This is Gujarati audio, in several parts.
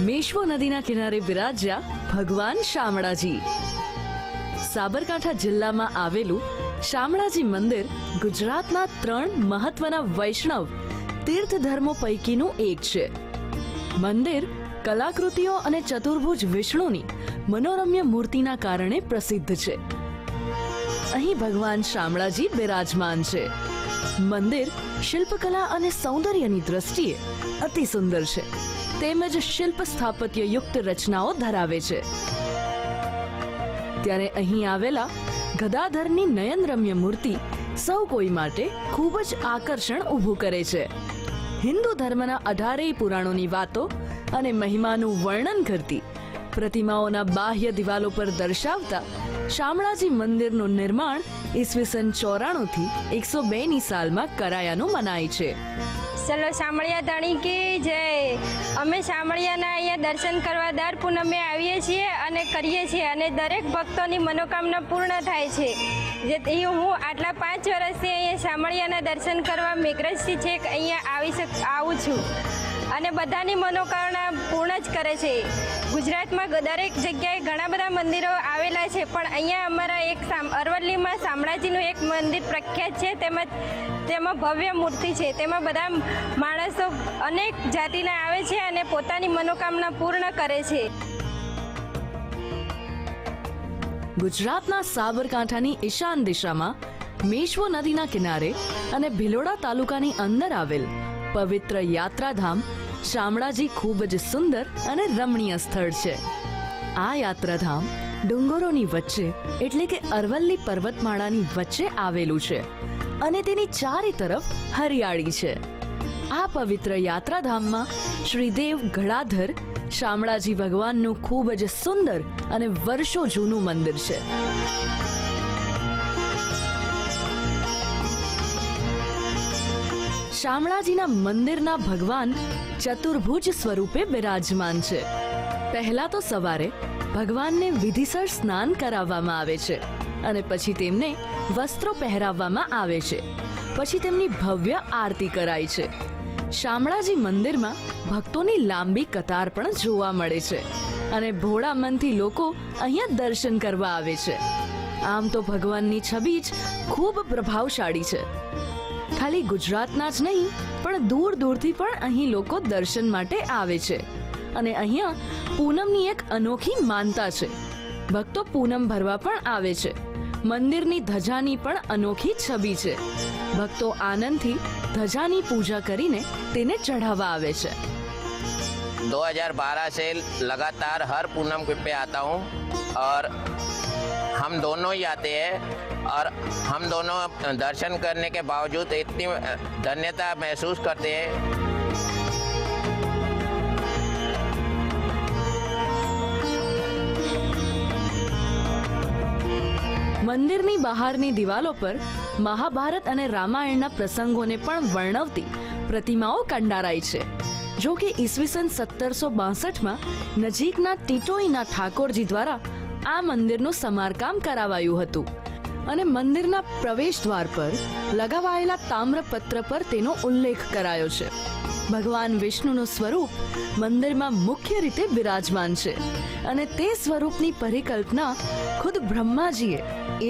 મેશ્વો નદીના કિનારે બિરાજ્યા ભગવાન શામળાજી. સાબરકાંઠા જિલ્લામાં આવેલું શામળાજી મંદિર ગુજરાતના ત્રણ મહત્વના વૈષ્ણવ તીર્થ ધર્મો પૈકીનું એક છે. મંદિર કલાકૃતિઓ અને ચતુર્ભુજ વિષ્ણુની મનોરમ્ય મૂર્તિના કારણે પ્રસિદ્ધ છે. અહીં ભગવાન શામળાજી બિરાજમાન છે. મંદિર શિલ્પકલા અને સૌંદર્યની દ્રષ્ટિએ અતિ સુંદર છે. તેમજ શિલ્પ સ્થાપત્ય યુક્ત રચનાઓ ધરાવે છે. ત્યારે અહીં આવેલા ગદાધરની નયનરમ્ય મૂર્તિ સૌ કોઈ માટે ખૂબ જ આકર્ષણ ઊભું કરે છે. હિન્દુ ધર્મના અઢારેય પુરાણોની વાતો અને મહિમાનું વર્ણન કરતી પ્રતિમાઓના બાહ્ય દિવાલો પર દર્શાવતા શામળાજી મંદિરનું નિર્માણ ઈસવીસન ચોરાણું થી એકસો બે ની સાલમાં કરાયાનું મનાય છે. ચલો શામળિયા ધણી કી જય. અમે શામળિયાના અહીંયા દર્શન કરવા દર પૂનમે આવીએ છીએ અને કરીએ છીએ અને દરેક ભક્તોની મનોકામના પૂર્ણ થાય છે. જેથી હું આટલા પાંચ વર્ષથી અહીંયા શામળિયાના દર્શન કરવા મેઘરજથી છેક અહીંયા આવી શક, આવું છું. અને બધાની મનોકામના પૂર્ણ જ કરે છે. ગુજરાતમાં દરેક જગ્યાએ ઘણા બધા મંદિરો આવેલા છે, પણ અહીંયા અમારા એક અરવલ્લીમાં શામળાજીનું એક મંદિર પ્રખ્યાત છે, તેમજ તેમાં ભવ્ય મૂર્તિ છે. તેમાં બધા માણસો અનેક જાતિના આવે છે અને પોતાની મનોકામના પૂર્ણ કરે છે. ગુજરાતના સાબરકાંઠાની ઈશાન દિશામાં મેશ્વો નદીના કિનારે અને ભિલોડા તાલુકાની અંદર આવેલ પવિત્ર યાત્રાધામ શામળાજી ખૂબ જ સુંદર અને રમણીય સ્થળ છે. આ યાત્રાધામ ડુંગરોની વચ્ચે, એટલે કે અરવલ્લી પર્વતમાળાની વચ્ચે આવેલું છે અને તેની ચારે તરફ હરિયાળી છે. આ પવિત્ર યાત્રાધામમાં શ્રીદેવ ગળાધર શામળાજી ભગવાનનું ખૂબ જ સુંદર અને વર્ષો જૂનું મંદિર છે. શામળાજીના મંદિરના ભગવાન ચતુર્ભુજ સ્વરૂપે બિરાજમાન છે. પહેલા તો સવારે ભગવાનને વિધિસર સ્નાન કરાવવામાં આવે છે અને પછી તેમને વસ્ત્રો પહેરાવવામાં આવે છે. પછી તેમની ભવ્ય આરતી કરાય છે. શામળાજી મંદિરમાં ભક્તોની લાંબી કતાર પણ જોવા મળે છે અને ભોળા મનથી લોકો અહીંયા દર્શન કરવા આવે છે. આમ તો ભગવાનની છબી જ ખૂબ પ્રભાવશાળી છે. ખાલી ગુજરાતના જ નહીં પણ દૂર દૂરથી પણ અહીં લોકો દર્શન માટે આવે છે અને અહીંયા પૂનમની એક અનોખી માનતા છે ભક્તો પૂનમ ભરવા પણ આવે છે મંદિરની ધજાની પણ અનોખી છબી છે ભક્તો આનંદથી ધજાની પૂજા કરીને તેને ચઢાવવા આવે છે 2012 से लगातार हर पूनम पे आता हूँ और हम दोनों ही आते हैं और हम दोनों दर्शन करने के बावजूद इतनी धन्यता महसूस करते हैं મંદિરની બહારની દિવાલો પર મહાભારત અને રામાયણના પ્રસંગોને પણ વર્ણવતી પ્રતિમાઓ કંડારાઈ છે જો કે ઈસવીસન સત્તરસો બાસઠમાં નજીકના ટીટોઈના ઠાકોરજી દ્વારા આ મંદિરનું સમારકામ કરાવાયું હતું અને મંદિરના પ્રવેશ દ્વાર પર લગાવાયેલા તામ્રપત્ર પર તેનો ઉલ્લેખ કરાયો છે. ભગવાન વિષ્ણુનું સ્વરૂપ મંદિરમાં મુખ્ય રીતે બિરાજમાન છે અને તે સ્વરૂપની પરિકલ્પના ખુદ બ્રહ્માજીએ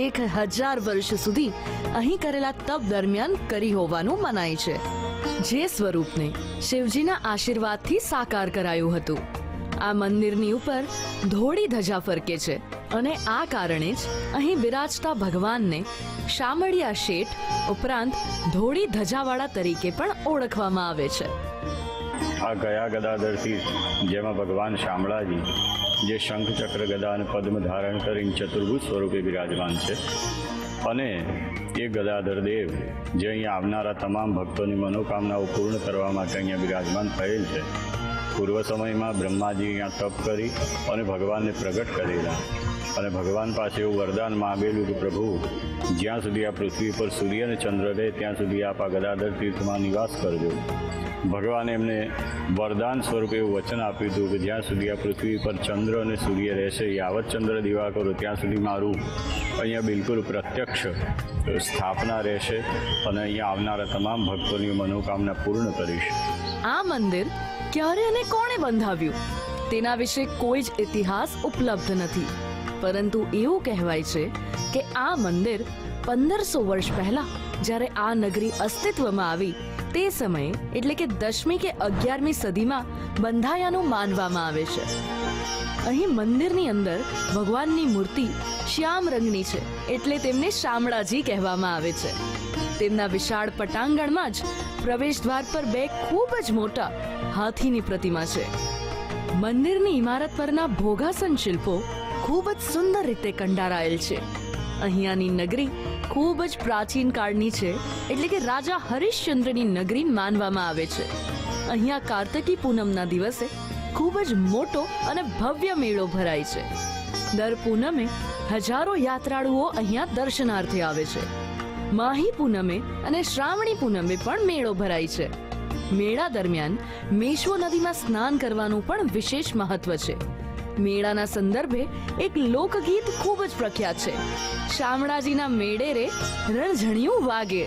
એક હજાર વર્ષ સુધી અહીં કરેલા તપ દરમિયાન કરી હોવાનું મનાય છે. જે સ્વરૂપને શિવજીના આશીર્વાદથી સાકાર કરાયું હતું. આ મંદિરની ઉપર ધોળી ધજા ફરકે છે અને આ કારણે જ અહીં બિરાજતા ભગવાનને શામળિયા શેઠ ઉપરાંત ધોળી ધજાવાળા તરીકે પણ ઓળખવામાં આવે છે. આ ગયા ગદાધરથી જેમાં ભગવાન શામળાજી, જે શંખ ચક્ર ગદા અને પદ્મ ધારણ કરીને ચતુર્ભુજ સ્વરૂપે બિરાજમાન છે. અને એ ગદાધર દેવ, જે અહીંયા આવનારા તમામ ભક્તોની મનોકામનાઓ પૂર્ણ કરવા માટે અહીંયા બિરાજમાન થયેલ છે. પૂર્વ સમયમાં બ્રહ્માજી અહીંયા તપ કરી અને ભગવાનને પ્રગટ કરેલા અને ભગવાન પાસે એવું વરદાન માંગેલું કે પ્રભુ, જ્યાં સુધી આ પૃથ્વી પર સૂર્ય અને ચંદ્ર રહે, ત્યાં સુધી આપ આ ગદાધર તીર્થમાં નિવાસ કરજો. ભગવાને એમને વરદાન સ્વરૂપે એવું વચન આપ્યું હતું કે, જ્યાં સુધી આ પૃથ્વી પર ચંદ્ર અને સૂર્ય રહેશે, યાવત ચંદ્ર દીવા કરો, ત્યાં સુધી મારું અહીંયા બિલકુલ પ્રત્યક્ષ સ્થાપના રહેશે અને અહીંયા આવનારા તમામ ભક્તોની મનોકામના પૂર્ણ કરીશ. આ મંદિર ક્યારે અને કોણે બંધાવ્યું? તેના વિશે કોઈ જ ઇતિહાસ ઉપલબ્ધ નથી. પરંતુ એવું કહેવાય છે કે આ મંદિર પંદરસો વર્ષ પહેલા જ્યારે આ નગરી અસ્તિત્વમાં આવી, તે સમયે એટલે કે દસમી કે અગિયારમી સદીમાં બંધાયાનું માનવામાં આવે છે. અહીં મંદિરની અંદર ભગવાનની મૂર્તિ શ્યામ રંગની છે એટલે તેમને શામળાજી કહેવામાં આવે છે. તેમના વિશાળ પટાંગણમાં જ પ્રવેશ દ્વાર પર બે ખૂબ જ મોટા હાથીની પ્રતિમા છે. મંદિરની ઇમારત પરના ભોગાસન શિલ્પો ખૂબ જ સુંદર રીતે કંડારાયેલ છે. અહીંયાની નગરી ખૂબ જ પ્રાચીન કાળની છે, એટલે કે રાજા હરિશ્ચંદ્રની નગરી માનવામાં આવે છે. અહીંયા કાર્તકી પૂનમના દિવસે ખૂબ જ મોટો અને ભવ્ય મેળો ભરાય છે. દર પૂનમે હજારો યાત્રાળુઓ અહીંયા દર્શનાર્થે આવે છે. માહી પૂનમે અને શ્રાવણી પૂનમે પણ મેળો ભરાય છે. મેળા દરમિયાન મેશ્વો નદીમાં સ્નાન કરવાનું પણ વિશેષ મહત્વ છે. મેળાના સંદર્ભે એક લોકગીત ખૂબ જ પ્રખ્યાત છે. શામળાજીના મેળે રે રણઝણિયું વાગે.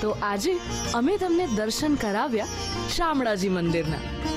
તો આજે અમે તમને દર્શન કરાવ્યા શામળાજી મંદિરના.